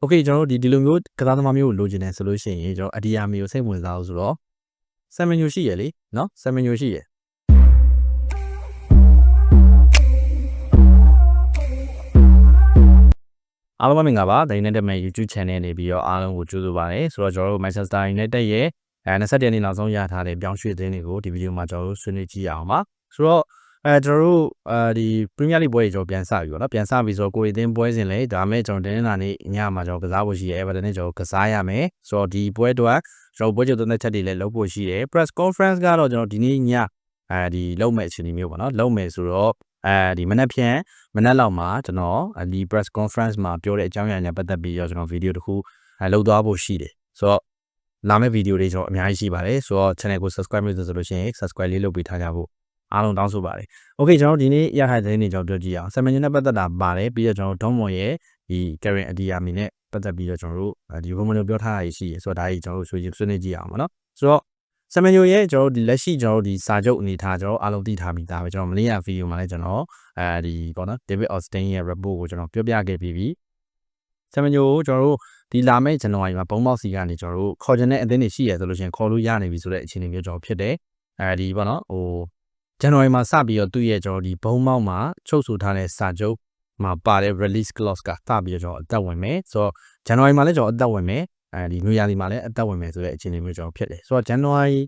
โอเคကျွန်တော်တို့ဒီဒီလိုမျိုးကစားသမားမျိုးကိုလိုချင်တယ်ဆိုလို့ရှိရင်ကျွန်တော်အဒီယာမီကိုစိတ်ဝင်စားအောင်ဆိုတော့ဆမ်မန်ညိုရှိရလေနော်ဆမ်မန်ညိုရှိရအားလုံးမင်္ဂလာပါ The United Man YouTube Channel နေပြီးတော့အားလုံးကိုကြိုဆိုပါရစေဆိုတော့ကျွန်တော်တို့ Manchester United ရဲ့အဲ21ရက်နေ့နောက်ဆုံးရထားတဲ့ပြောင်းရွှေ့သတင်းတွေကိုဒီဗီဒီယိုမှာကျွန်တော်တို့ဆွေးနွေးကြည့်ရအောင်ပါဆိုတော့ အဲကျွန်တော်တို့အဲဒီ Premier League ပွဲကြီးကျွန်တော်ပြန်စပြီပေါ့နော်ပြန်စပြီဆိုတော့ကိုရီတင်းပွဲစဉ်လေဒါမဲ့ကျွန်တော်တင်းလာနေ့ညမှာကျွန်တော်ကစားဖို့ရှိရဲ Everton နဲ့ကျွန်တော်ကစားရမယ်ဆိုတော့ဒီပွဲတော့ကျွန်တော်ပွဲချုပ်သုံးသက်ချက်တွေလည်းလုပ်ဖို့ရှိတယ် Press Conference ကတော့ကျွန်တော်ဒီနေ့ညအဲဒီလုပ်မဲ့အချိန်မျိုးပေါ့နော်လုပ်မယ်ဆိုတော့အဲဒီမနက်ဖြန်မနက်လောက်မှာကျွန်တော်ဒီ press conference မှာပြောတဲ့အကြောင်းအရာနဲ့ပတ်သက်ပြီးတော့ကျွန်တော်ဗီဒီယိုတစ်ခုအဲလုပ်သွားဖို့ရှိတယ်ဆိုတော့လာမယ့်ဗီဒီယိုတွေကျွန်တော်အများကြီးရှိပါတယ်ဆိုတော့ channel ကို subscribe လုပ်ဆိုလို့ရှိရင် subscribe လေးလုပ်ပေးထားကြဖို့ အားလုံးတောင်းဆိုပါတယ်။ Okay ကျွန်တော်ဒီနေ့ရခိုင်သတင်းတွေကျွန်တော်ပြောကြည့်အောင်။ Salmon နဲ့ပတ်သက်တာပါတယ်ပြီးတော့ကျွန်တော်ဒေါမော်ရဲ့ဒီ Karen Adiyami နဲ့ပတ်သက်ပြီးတော့ကျွန်တော်တို့ဒီဘုံမလို့ပြောထားတာရှိရဆိုတော့ဒါကြီးကျွန်တော်တို့ဆွေးဆွေးနွေးကြည့်အောင်ပါနော်။ဆိုတော့ဆမန်ယိုရဲ့ကျွန်တော်တို့ဒီလက်ရှိကျွန်တော်တို့ဒီစာချုပ်အနေထားကျွန်တော်အားလုံးသိထားပြီးသားပဲကျွန်တော်မနေ့ကဗီဒီယိုမှာလည်းကျွန်တော်အဲဒီပေါ့နော် David Austin ရဲ့ report ကိုကျွန်တော်ပြောပြခဲ့ပြီးပြီဆမန်ယိုကိုကျွန်တော်တို့ဒီလာမယ့်ဇန်နဝါရီမှာဘုံမောက်စီကနေကျွန်တော်တို့ခေါ်ချင်တဲ့အသင်းတွေရှိရဆိုလို့ရှိရင်ခေါ်လို့ရနေပြီဆိုတဲ့အခြေအနေမျိုးကျွန်တော်ဖြစ်တယ်အဲဒီပေါ့နော်ဟို ဇန်နဝါရီမှာစပြီးတော့သူ့ရဲ့ကျွန်တော်ဒီဘုံမောက်မှာချုပ်ဆိုထားတဲ့စာချုပ်မှာပါတဲ့ release clause ကစပြီးတော့ကျွန်တော်အသက်ဝင်မယ်ဆိုတော့ဇန်နဝါရီမှာလည်းကျွန်တော်အသက်ဝင်မယ်အဲဒီနွေရာသီမှာလည်းအသက်ဝင်မယ်ဆိုတဲ့အခြေအနေမျိုးကျွန်တော်ဖြစ်တယ်ဆိုတော့ January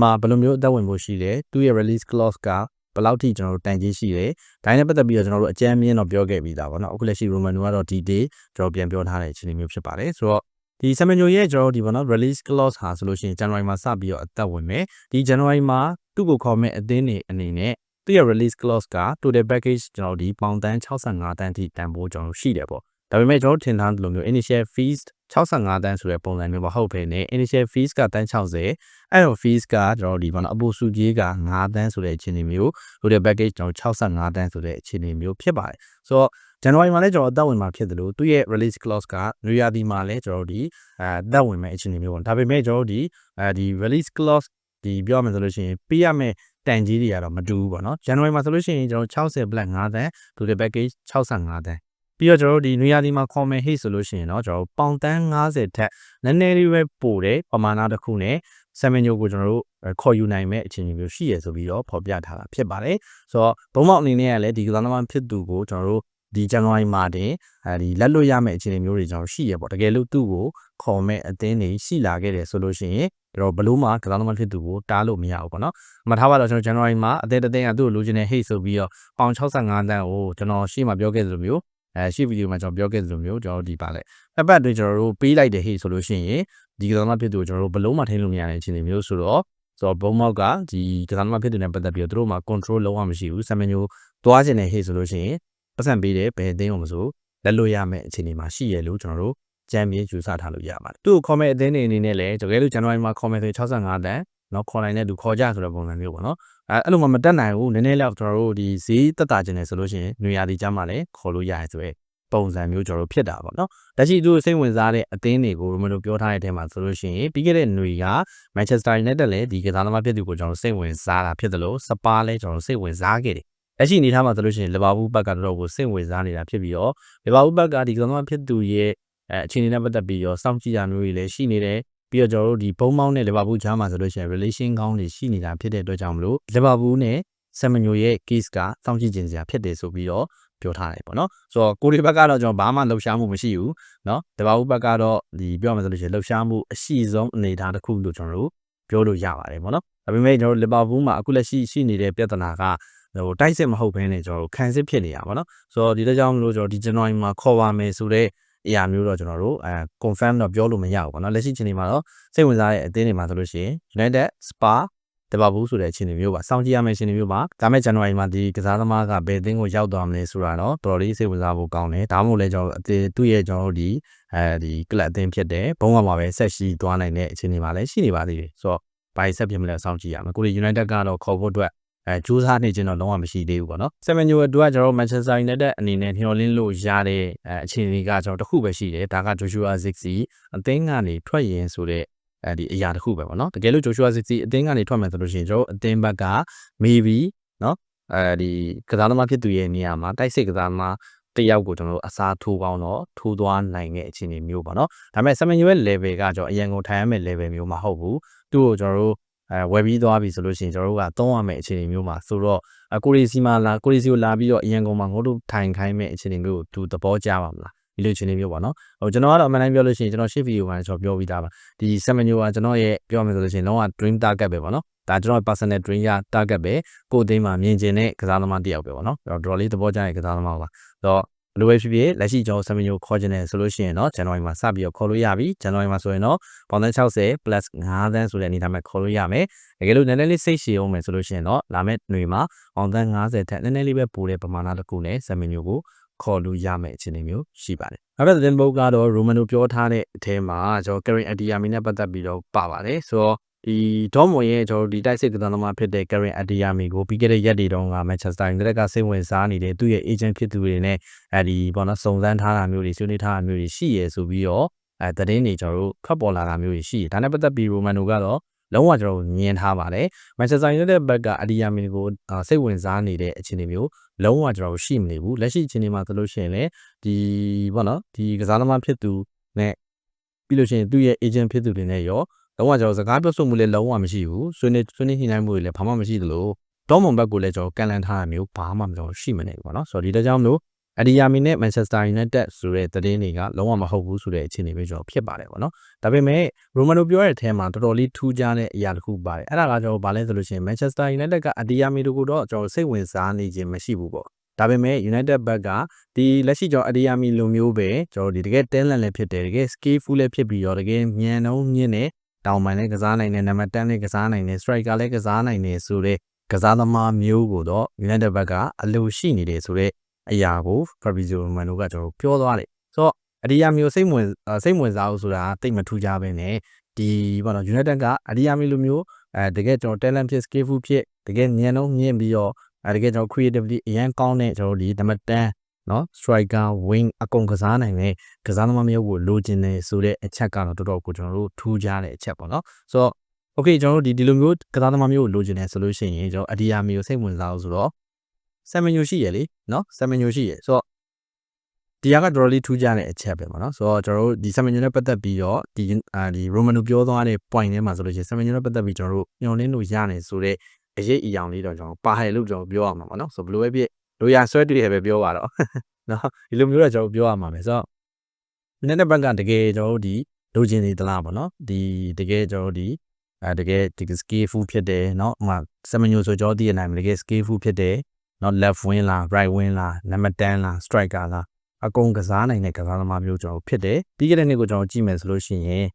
မှာဘယ်လိုမျိုးအသက်ဝင်ဖို့ရှိလဲသူ့ရဲ့ release clause ကဘယ်လောက်ထိကျွန်တော်တို့တန်ကြီးရှိတယ်ဒါနဲ့ပတ်သက်ပြီးတော့ကျွန်တော်တို့အကြမ်းမြင့်တော့ပြောခဲ့ပြီးသားပေါ့နော်အခုလက်ရှိ Romano ကတော့ဒီ day ကျွန်တော်ပြန်ပြောထားတဲ့အခြေအနေမျိုးဖြစ်ပါတယ်ဆိုတော့ဒီ Semenyo ရဲ့ကျွန်တော်တို့ဒီပေါ့နော် release clause ဟာဆိုလို့ရှိရင် January မှာစပြီးတော့အသက်ဝင်မယ်ဒီ January မှာ သူ့ကိုခေါ်မဲ့အသင်းတွေအနေနဲ့သူ့ရဲ့ release clause က total package ကျွန်တော်ဒီပေါင်တန်း65တန်းထိတန်ဖိုးကျွန်တော်ရှိတယ်ပေါ့ဒါပေမဲ့ကျွန်တော်ထင်ထားတယ်လို့မျိုး initial fees 65တန်းဆိုတဲ့ပုံစံမျိုးမဟုတ်ဘဲနဲ့ initial fees ကတန်း60အဲ့တော့ fees ကကျွန်တော်ဒီဘာလို့အပိုစုကြီးက9တန်းဆိုတဲ့အခြေအနေမျိုးဟိုတဲ့ package ကျွန်တော်65တန်းဆိုတဲ့အခြေအနေမျိုးဖြစ်ပါတယ်ဆိုတော့ January မှာလည်းကျွန်တော်အသက်ဝင်မှာဖြစ်တယ်လို့သူရဲ့ release clause က New Year ဒီမှာလည်းကျွန်တော်ဒီအဲအသက်ဝင်မဲ့အခြေအနေမျိုးပေါ့ဒါပေမဲ့ကျွန်တော်ဒီအဲဒီ release clause ဒီပြောရမယ်ဆိုလို့ရှိရင်ပေးရမယ့်တန်ကြီးတွေကတော့မတူဘူးပေါ့နော် January မှာဆိုလို့ရှိရင်ကျွန်တော်60 black 5တန်းသူတဲ့ package 65တန်းပြီးတော့ကျွန်တော်တို့ဒီနွေရာသီမှာ comment hate ဆိုလို့ရှိရင်တော့ကျွန်တော်တို့ပေါင်တန်း90ထက်နည်းနည်းလေးပဲပို့တယ်ပမာဏတစ်ခုနဲ့ဆမ်မန်ညိုကိုကျွန်တော်တို့ခေါ်ယူနိုင်မဲ့အခြေအနေမျိုးရှိရဆိုပြီးတော့ဖော်ပြထားတာဖြစ်ပါတယ်ဆိုတော့ဘုံမောက်အနေနဲ့ကလည်းဒီကစားသမားဖြစ်သူကိုကျွန်တော်တို့ ဒီဇန်နဝါရီမှာတင်အဲဒီလက်လွတ်ရမယ့်အခြေအနေမျိုးတွေကျွန်တော်ရှိရပေါ့တကယ်လို့သူ့ကိုခေါ်မဲ့အသင်းတွေရှိလာခဲ့တယ်ဆိုလို့ရှိရင်တော့ဘလို့မှကစားသမားဖြစ်သူကိုတားလို့မရဘူးပေါ့နော်။မထားပါတော့ကျွန်တော်ဇန်နဝါရီမှာအသင်းတစ်သင်းကသူ့ကိုလိုချင်တဲ့ hate ဆိုပြီးတော့ပေါင်65တန်းကိုကျွန်တော်ရှေ့မှာပြောခဲ့သလိုမျိုးအဲရှေ့ဗီဒီယိုမှာကျွန်တော်ပြောခဲ့သလိုမျိုးကျွန်တော်ဒီပါလဲအပတ်အတွင်းကျွန်တော်တို့ပေးလိုက်တဲ့ hate ဆိုလို့ရှိရင်ဒီကစားသမားဖြစ်သူကိုကျွန်တော်တို့ဘလို့မှထိန်းလို့မရတဲ့အခြေအနေမျိုးဆိုတော့ဆိုတော့ဘုံမောက်ကဒီကစားသမားဖြစ်သူနဲ့ပတ်သက်ပြီးတော့သူတို့မှာ control လုံးဝမရှိဘူးဆမ်မန်ညိုသွားခြင်းတဲ့ hate ဆိုလို့ရှိရင် ပတ်စံပေးတယ်ဘယ်အသင်းကိုမဆိုလက်လို့ရမယ့်အခြေအနေမှာရှိရလို့ကျွန်တော်တို့ကြံပြေးယူဆထားလို့ရပါတယ်သူ့ကို comment အသင်းတွေအနေနဲ့လည်းတကယ်လို့ January မှာ comment ဆို65တန်းနော်ခေါ်နိုင်တဲ့သူခေါ်ကြဆိုတဲ့ပုံစံမျိုးပေါ့နော်အဲအဲ့လိုမှမတက်နိုင်ဘူးနည်းနည်းလောက်ကျွန်တော်တို့ဒီဈေးတက်တာခြင်းနေဆိုလို့ရှိရင်နွေရာသီကျမှလည်းခေါ်လို့ရတယ်ဆိုရဲပုံစံမျိုးကျွန်တော်တို့ဖြစ်တာပေါ့နော်တရှိသူစိတ်ဝင်စားတဲ့အသင်းတွေကိုမလို့ပြောထားတဲ့အထဲမှာဆိုလို့ရှိရင်ပြီးခဲ့တဲ့ຫນွေက Manchester United လည်းဒီကစားသမားဖြစ်သူကိုကျွန်တော်စိတ်ဝင်စားတာဖြစ်တယ်လို့စပါလည်းကျွန်တော်စိတ်ဝင်စားခဲ့တယ် လက်ရှိအနေထားမှာဆိုလို့ရှိရင်လီဗာပူးဘက်ကတော့ကိုစိတ်ဝင်စားနေတာဖြစ်ပြီးတော့လီဗာပူးဘက်ကဒီကစားသမားဖြစ်သူရဲ့အဲအခြေအနေနဲ့ပတ်သက်ပြီးတော့စောင့်ကြည့်ရမျိုးတွေလည်းရှိနေတယ်ပြီးတော့ကျွန်တော်တို့ဒီဘုံမောင်းနဲ့လီဗာပူးကြားမှာဆိုလို့ရှိရင် relation ကောင်းတွေရှိနေတာဖြစ်တဲ့အတွက်ကြောင့်မလို့လီဗာပူးနဲ့ဆမ်မညိုရဲ့ case ကစောင့်ကြည့်ခြင်းစရာဖြစ်တယ်ဆိုပြီးတော့ပြောထားတယ်ပေါ့နော်ဆိုတော့ကိုရီဘက်ကတော့ကျွန်တော်ဘာမှလှုပ်ရှားမှုမရှိဘူးเนาะတဘာဘူးဘက်ကတော့ဒီပြောမှဆိုလို့ရှိရင်လှုပ်ရှားမှုအရှိဆုံးအနေအထားတစ်ခုလို့ကျွန်တော်တို့ ပြောလို့ရပါတယ်ပေါ့နော်ဒါပေမဲ့ကျွန်တော်တို့လီဗာပူးမှာအခုလက်ရှိရှိနေတဲ့ပြဿနာကဟိုတိုက်စစ်မဟုတ်ဘဲနဲ့ကျွန်တော်တို့ခံစစ်ဖြစ်နေတာပေါ့နော်ဆိုတော့ဒီတကြောင်မလို့ကျွန်တော်ဒီ January မှာခေါ်ပါမယ်ဆိုတော့အရာမျိုးတော့ကျွန်တော်တို့အဲ confirm တော့ပြောလို့မရဘူးပေါ့နော်လက်ရှိချိန်ဒီမှာတော့စိတ်ဝင်စားတဲ့အသင်းတွေမှာဆိုလို့ရှိရင် United Spa တပါဘူးဆိုတဲ့အခြေအနေမျိုးပါစောင့်ကြည့်ရမယ့်အခြေအနေမျိုးပါဒါမဲ့ဇန်နဝါရီမှာဒီကစားသမားကဘယ်အသင်းကိုရောက်သွားမလဲဆိုတာတော့တော်တော်လေးစိတ်ဝင်စားဖို့ကောင်းတယ်ဒါမှမဟုတ်လဲကျွန်တော်အသင်းသူ့ရဲ့ကျွန်တော်တို့ဒီအဲဒီကလပ်အသင်းဖြစ်တယ်ဘုံကမှာပဲဆက်ရှိသွားနိုင်တဲ့အခြေအနေမှာလည်းရှိနေပါသေးတယ်ဆိုတော့ဘာဆက်ဖြစ်မလဲစောင့်ကြည့်ရမယ်ကိုရီ United ကတော့ခေါ်ဖို့အတွက်အဲကြိုးစားနေခြင်းတော့လုံးဝမရှိသေးဘူးပေါ့နော်ဆယ်မန်ညိုအတွက်ကျွန်တော် Manchester United အနေနဲ့ညှော်လင်းလို့ရတဲ့အဲအခြေအနေကကျွန်တော်တခုပဲရှိတယ်ဒါက Joshua Zirkzee အသင်းကနေထွက်ရင်ဆိုတဲ့ အဲဒီအရာတစ်ခုပဲပေါ့နော်တကယ်လို့ Joshua Zirkzee အသင်းကနေထွက်မယ်ဆိုလို့ရှိရင်ကျွန်တော်အသင်းဘက်က maybe နော်အဲဒီကစားသမားဖြစ်သူရဲ့နေရာမှာတိုက်စစ်ကစားသမားတစ်ယောက်ကိုကျွန်တော်တို့အစားထိုးကောင်းတော့ထိုးသွားနိုင်တဲ့အခြေအနေမျိုးပေါ့နော်ဒါပေမဲ့7ရဲ့ level ကကျွန်တော်အရင်ကိုထိုင်ရမယ့် level မျိုးမဟုတ်ဘူးသူ့ကိုကျွန်တော်တို့အဲဝယ်ပြီးသွားပြီဆိုလို့ရှိရင်ကျွန်တော်တို့ကသုံးရမယ့်အခြေအနေမျိုးမှာဆိုတော့အကိုရီစီမှာလာကိုရီစီကိုလာပြီးတော့အရင်ကောင်မှာငို့တို့ထိုင်ခိုင်းမယ့်အခြေအနေမျိုးကိုသူသဘောကျပါမလား ဒီလိုအခြေအနေမျိုးပေါ့နော်ဟိုကျွန်တော်ကတော့အမှန်တိုင်းပြောလို့ရှိရင်ကျွန်တော်ရှေ့ဗီဒီယိုမှာကျွန်တော်ပြောပြီးသားပါဒီ7မျိုးကကျွန်တော်ရဲ့ပြောမယ်ဆိုလို့ရှိရင်လုံးဝ dream target ပဲပေါ့နော်ဒါကျွန်တော် personal dream ရ target ပဲကိုယ်သိမ်းမှာမြင်ကျင်တဲ့ကစားသမားတစ်ယောက်ပဲပေါ့နော်တော်တော်လေးသဘောကျတဲ့ကစားသမားပါဆိုတော့ဘယ်လိုပဲဖြစ်ဖြစ်လက်ရှိကျွန်တော်7မျိုးခေါ်ခြင်းနဲ့ဆိုလို့ရှိရင်တော့ဇန်နဝါရီမှာစပြီးတော့ခေါ်လို့ရပြီဇန်နဝါရီမှာဆိုရင်တော့ပေါင်သန်း60 plus 5သန်းဆိုတဲ့အနေထားမှာခေါ်လို့ရမယ်တကယ်လို့နည်းနည်းလေးစိတ်ရှည်အောင်မယ်ဆိုလို့ရှိရင်တော့လာမယ့်ຫນွေမှာပေါင်သန်း50ထက်နည်းနည်းလေးပဲပိုတဲ့ပမာဏတစ်ခုနဲ့7မျိုးကို ခေါ်လို့ရမယ့်အခြေအနေမျိုးရှိပါတယ်။နောက်တစ်သတင်းပုတ်ကတော့ Romano ပြောထားတဲ့အထဲမှာကျွန်တော် Karen Adiyami နဲ့ပတ်သက်ပြီးတော့ပါပါတယ်ဆိုတော့ဒီဒေါမွန်ရဲ့ကျွန်တော်ဒီတိုက်စစ်ကစားသမားဖြစ်တဲ့ Karen Adiyami ကိုပြီးခဲ့တဲ့ရက်တွေတုန်းက Manchester United ကစိတ်ဝင်စားနေတဲ့သူ့ရဲ့ agent ဖြစ်သူတွေနဲ့အဲဒီပေါ့နော်စုံစမ်းထားတာမျိုးတွေဆွေးနွေးထားတာမျိုးတွေရှိရဲဆိုပြီးတော့အဲသတင်းတွေကျွန်တော်တို့ထွက်ပေါ်လာတာမျိုးတွေရှိတယ်။ဒါနဲ့ပတ်သက်ပြီး Romano ကတော့လုံးဝကျွန်တော်ညင်ထားပါတယ်။ Manchester United ဘက်ကအဒီယာမီကိုစိတ်ဝင်စားနေတဲ့အခြေအနေမျိုး လုံးဝကျွန်တော်ရှိမနေဘူး။လက်ရှိအခြေအနေမှာဆိုလို့ရှိရင်လည်းဒီဘောနော်ဒီကစားသမားဖြစ်သူနဲ့ပြီးလို့ရှိရင်သူ့ရဲ့ agent ဖြစ်သူတွေနဲ့ရောလုံးဝကျွန်တော်စကားပြောဆိုမှုလည်းလုံးဝမရှိဘူး။ဆွေးနွေးဆွေးနွေးညှိနှိုင်းမှုတွေလည်းဘာမှမရှိသလိုဒေါမွန်ဘက်ကိုလည်းကျွန်တော်ကန်လန်ထားတာမျိုးဘာမှမကျွန်တော်ရှိမနေဘူးပေါ့နော်။ဆိုတော့ဒီတကြောင်မျိုး အဒီယာမီနဲ့ Manchester United ဆိုတဲ့သတင်းတွေကလုံးဝမဟုတ်ဘူးဆိုတဲ့အခြေအနေပဲကျွန်တော်ဖြစ်ပါတယ်ပေါ့နော်။ဒါပေမဲ့ Romano ပြောတဲ့အထဲမှာတော်တော်လေးထူးခြားတဲ့အရာတစ်ခုပါတယ်။အဲ့ဒါကကျွန်တော်ဘာလဲဆိုလို့ရှိရင် Manchester United ကအဒီယာမီတို့ကတော့ကျွန်တော်စိတ်ဝင်စားနေခြင်းမရှိဘူးပေါ့။ဒါပေမဲ့ United ဘက်ကဒီလက်ရှိကျွန်တော်အဒီယာမီလိုမျိုးပဲကျွန်တော်ဒီတကယ် talent လည်းဖြစ်တယ်တကယ် skillful လည်းဖြစ်ပြီးတော့တကယ်ဉာဏ်နှုံးမြင့်တဲ့တောင်ပန်လည်းကစားနိုင်တယ်နံပါတ်10လည်းကစားနိုင်တယ် striker လည်းကစားနိုင်တယ်ဆိုတဲ့ကစားသမားမျိုးကိုတော့ United ဘက်ကအလိုရှိနေတယ်ဆိုတဲ့ အရာကို Fabrizio Romano ကကျွန်တော်ပြောသွားတယ်ဆိုတော့အဒီယာမီကိုစိတ်ဝင်စိတ်ဝင်စားဖို့ဆိုတာတိတ်မထူးကြပဲနဲ့ဒီဘာလို့ United ကအဒီယာမီလိုမျိုးအဲတကယ်ကျွန်တော် talent ဖြစ် skillful ဖြစ်တကယ်ဉာဏ်နှုံးမြင့်ပြီးတော့အဲတကယ်ကျွန်တော် creativity အရင်ကောင်းတဲ့ကျွန်တော်ဒီနံပါတ်10နော် striker wing အကုန်ကစားနိုင်တဲ့ကစားသမားမျိုးကိုလိုချင်တယ်ဆိုတဲ့အချက်ကတော့တော်တော်ကိုကျွန်တော်တို့ထူးခြားတဲ့အချက်ပေါ့နော်ဆိုတော့ okay ကျွန်တော်တို့ဒီဒီလိုမျိုးကစားသမားမျိုးကိုလိုချင်တယ်ဆိုလို့ရှိရင်ကျွန်တော်အဒီယာမီကိုစိတ်ဝင်စားလို့ဆိုတော့ ဆမ်မန်ယိုရှိရလေနော်ဆမ်မန်ယိုရှိရဆိုတော့ဒီကတော်တော်လေးထူးခြားတဲ့အချက်ပဲပေါ့နော်ဆိုတော့ကျွန်တော်တို့ဒီဆမ်မန်ယိုနဲ့ပတ်သက်ပြီးတော့ဒီအာဒီရိုမန်နိုပြောသွားတဲ့ point ထဲမှာဆိုလို့ရှိရင်ဆမ်မန်ယိုနဲ့ပတ်သက်ပြီးကျွန်တော်တို့ညှော်လင်းလို့ရနေဆိုတဲ့အရေးအယောင်လေးတော့ကျွန်တော်ပါဟယ်လို့ကျွန်တော်ပြောရမှာပေါ့နော်ဆိုဘယ်လိုပဲဖြစ်လိုရဆွဲတွေ့ရပဲပြောပါတော့နော်ဒီလိုမျိုးတော့ကျွန်တော်ပြောရမှာပဲဆိုတော့နည်းနည်းဘက်ကတကယ်ကျွန်တော်တို့ဒီလိုချင်နေသလားပေါ့နော်ဒီတကယ်ကျွန်တော်တို့ဒီအဲတကယ်ဒီ skillful ဖြစ်တယ်เนาะဟိုမှာဆမ်မန်ယိုဆိုကျွန်တော်သိရနိုင်မယ်တကယ် skillful ဖြစ်တယ် နော် left wing လား right wing လား number 10လား striker လားအကုန်ကစားနိုင်တဲ့ကစားသမားမျိုးကျွန်တော်ဖြစ်တယ်ပြီးခဲ့တဲ့နှစ်ကိုကျွန်တော်ကြည့်မယ်ဆိုလို့ရှိရင်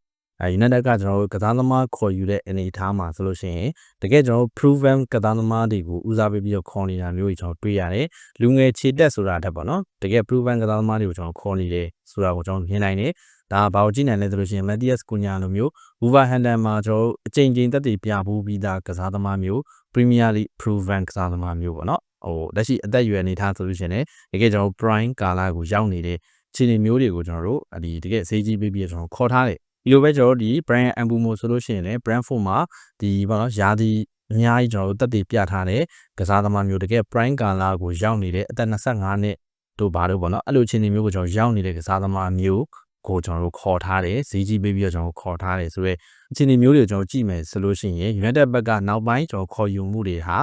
အဲ United ကကျွန်တော်တို့ကစားသမားခေါ်ယူတဲ့အနေအထားမှာဆိုလို့ရှိရင်တကယ်ကျွန်တော်တို့ proven ကစားသမားတွေကိုဦးစားပေးပြီးတော့ခေါ်နေတာမျိုးကြီးကျွန်တော်တွေ့ရတယ်လူငယ်ခြေတက်ဆိုတာတက်ပေါ့နော်တကယ် proven ကစားသမားတွေကိုကျွန်တော်ခေါ်နေတယ်ဆိုတာကိုကျွန်တော်မြင်နိုင်တယ်ဒါဘာကိုကြည့်နိုင်လဲဆိုလို့ရှိရင် Matthias Cunha လိုမျိုး Wolverhampton မှာကျွန်တော်တို့အကြိမ်ကြိမ်တက်တည်ပြဖို့ပြီးသားကစားသမားမျိုး Premier League proven ကစားသမားမျိုးပေါ့နော် ဟိုလက်ရှိအသက်အရွယ်အနေထားဆိုလို့ရှိရင်လည်းတကယ်ကျွန်တော် prime ကာလကိုရောက်နေတဲ့ခြေနေမျိုးတွေကိုကျွန်တော်တို့ဒီတကယ်စေးကြီးပေးပြီးကျွန်တော်ခေါ်ထားတယ်ဒီလိုပဲကျွန်တော်တို့ဒီ brand ambumo ဆိုလို့ရှိရင်လည်း brand form မှာဒီဘာလို့ရာသီအများကြီးကျွန်တော်တို့တက်တည်ပြထားတဲ့ကစားသမားမျိုးတကယ် prime ကာလကိုရောက်နေတဲ့အသက်25နှစ်တို့ဘာလို့ပေါ့နော်အဲ့လိုအခြေအနေမျိုးကိုကျွန်တော်ရောက်နေတဲ့ကစားသမားမျိုးကိုကျွန်တော်တို့ခေါ်ထားတယ်ဈေးကြီးပေးပြီးတော့ကျွန်တော်ခေါ်ထားတယ်ဆိုတော့အခြေအနေမျိုးတွေကိုကျွန်တော်ကြည့်မယ်ဆိုလို့ရှိရင် United ဘက်ကနောက်ပိုင်းကျွန်တော်ခေါ်ယူမှုတွေဟာ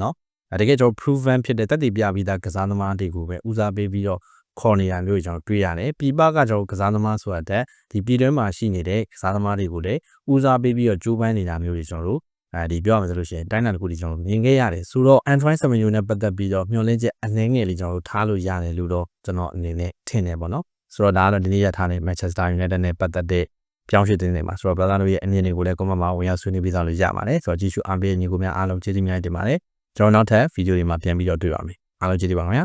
နော် တကယ်ကျွန်တော် proven ဖြစ်တဲ့တက်တည်ပြပြီးသားကစားသမားတွေကိုပဲဦးစားပေးပြီးတော့ခေါ်နေရမျိုးကျွန်တော်တွေ့ရတယ်။ပြည်ပကကျွန်တော်ကစားသမားဆိုတာတက်ဒီပြည်တွင်းမှာရှိနေတဲ့ကစားသမားတွေကိုလည်းဦးစားပေးပြီးတော့ကြိုးပမ်းနေတာမျိုးတွေကျွန်တော်တို့အဲဒီပြောရမှာဆိုလို့ရှိရင်တိုင်းနာတစ်ခုဒီကျွန်တော်မြင်ခဲ့ရတယ်ဆိုတော့ Android 7U နဲ့ပတ်သက်ပြီးတော့မျှော်လင့်ချက်အနည်းငယ်လေးကျွန်တော်တို့ထားလို့ရတယ်လို့တော့ကျွန်တော်အနေနဲ့ထင်တယ်ပေါ့နော်ဆိုတော့ဒါကတော့ဒီနေ့ရထားတဲ့ Manchester United နဲ့ပတ်သက်တဲ့ပြောင်းရွှေ့တင်နေမှာဆိုတော့ brother တို့ရဲ့အမြင်တွေကိုလည်း comment မှာဝင်ရောက်ဆွေးနွေးပြီးသားလို့ရပါတယ်ဆိုတော့ကြည့်ရှုအားပေးညီကိုများအားလုံးကျေးဇူးများတင်ပါတယ် ကျွန်တော်နောက်ထပ်ဗီဒီယိုတွေမှာပြန်ပြီးတော့တွေ့ပါမယ်အားလုံးကျေးဇူးပါခင်ဗျာ